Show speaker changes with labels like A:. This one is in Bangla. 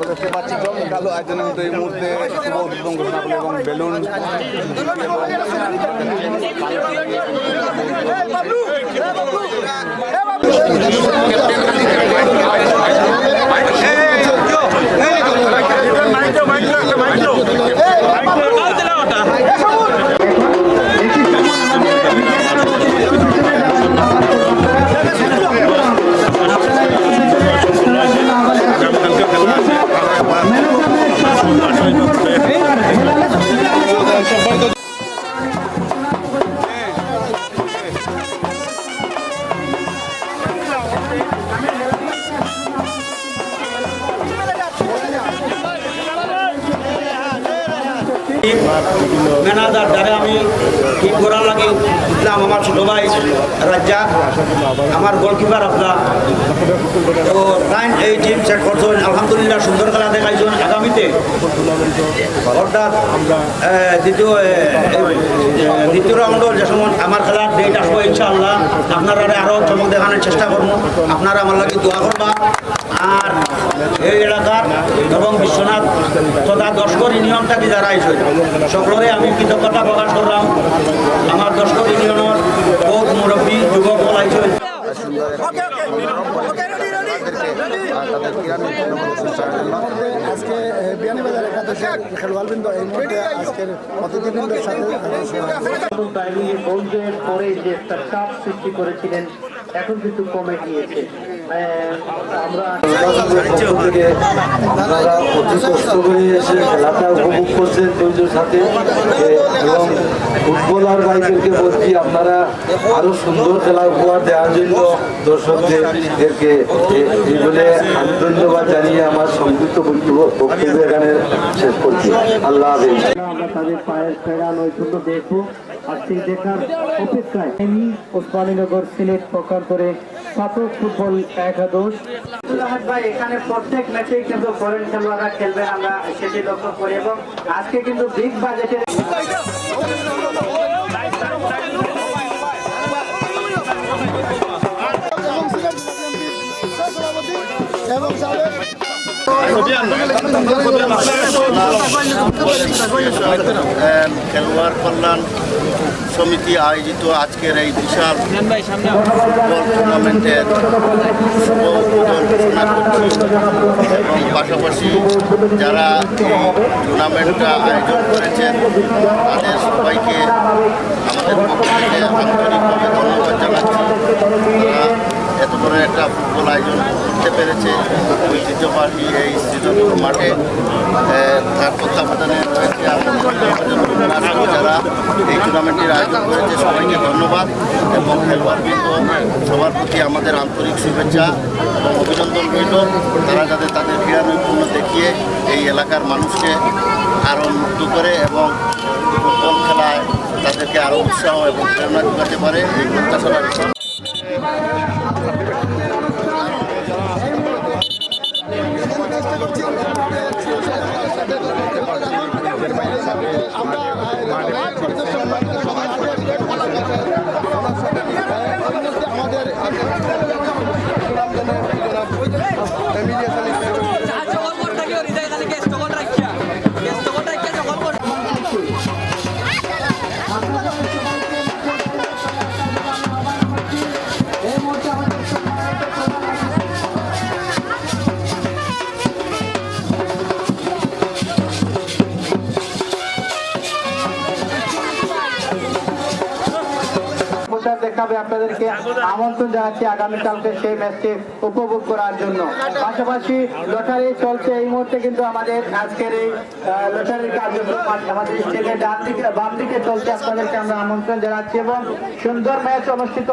A: দেখতে পাচ্ছি চমকালো আয়োজনের মধ্যে এই মুহূর্তে শুভ উদ্বোধন ঘোষণা করল এবং বেলুন।
B: ম্যানেজার দ্বারা আমি ঠিক করার লাগে উঠলাম আমার ছোট ভাই রাজ্জাক আমার গোলকিপার আপনার। তো নাইন এই টিম সেট করছেন আলহামদুলিল্লাহ সুন্দর খেলা দেখাইছেন আগামীতে। অর্থাৎ দ্বিতীয় দ্বিতীয় রাউন্ড যে সময় আমার খেলার ডেট আসব ইনশাআল্লাহ। আপনারা আরও চমক দেখানোর চেষ্টা করব। আপনারা আমার লাগে দোয়া করবা আর এই এলাকার এবং বিশ্বনাথ তথা দশকর ইউনিয়ন থাকি যারা আইসে সকলরে আমি কৃতজ্ঞতা প্রকাশ করলাম। আমার দশকর ইউনিয়নের বহুত মুরব্বী যুবক
A: জন্য
C: আজকে বিয়ানীবাজার খেলোয়াড়বৃন্দ এই মুহূর্তে আজকের অতিথিবৃন্দের সাথে
D: পরে যে একটা চাপ সৃষ্টি করেছিলেন এখন কিন্তু কমে গিয়েছে। আমরা
E: এবং ফুটবলার বলছি আপনারা আরও সুন্দর খেলা উপহার দেওয়ার জন্য দর্শকদেরকে এই জানিয়ে আমার শেষ করছি আল্লাহ
D: আমরা তাদের পায়ের ফেরা নৈপুণ্য স্নাতক ফুটবল একাদশ। ভাই এখানে প্রত্যেক ম্যাচেই কিন্তু ফরেন খেলোয়াড়রা খেলবেন আমরা সেটি লক্ষ্য করি এবং আজকে কিন্তু বিগ বাজেটের
C: এবং
F: খেলোয়াড় কল্যাণ সমিতি আয়োজিত আজকের এই বিশাল ফুটবল টুর্নামেন্টের শুভ উদ্বোধন ঘোষণা করছি। এবং পাশাপাশি যারা এই টুর্নামেন্টটা আয়োজন করেছেন, তাদের সবাইকে আমাদের পক্ষ থেকে আন্তরিকভাবে ধন্যবাদ জানাচ্ছি। তারা এত বড় একটা ফুটবল আয়োজন করতে পেরেছে। ঐতিহ্যবাহী এই শ্রীনগর মাঠে তার তত্ত্বাবধানে যারা এই টুর্নামেন্টের আয়োজন করেছে, সবাইকে ধন্যবাদ এবং খেলোয়াড়বৃন্দ, সবার প্রতি আমাদের আন্তরিক শুভেচ্ছা এবং অভিনন্দন রইল। তারা যাতে তাদের ক্রীড়া নৈপুণ্য দেখিয়ে এই এলাকার মানুষকে আরও মুক্ত করে এবং ফুটবল খেলায় তাদেরকে আরও উৎসাহ এবং প্রেরণা যোগাতে পারে, এই প্রত্যাশা மாட்டேன்
D: প্রচার দেখাবে আপনাদেরকে। আমন্ত্রণ জানাচ্ছি আগামীকালকে সেই ম্যাচটি উপভোগ করার জন্য। পাশাপাশি লটারি চলছে এই মুহূর্তে কিন্তু আমাদের আজকের এই লটারির কার্যক্রম। আমাদের স্টেজের ডান দিকে, বাম দিকে চলছে আপনাদেরকে আমরা আমন্ত্রণ জানাচ্ছি এবং সুন্দর ম্যাচ অনুষ্ঠিত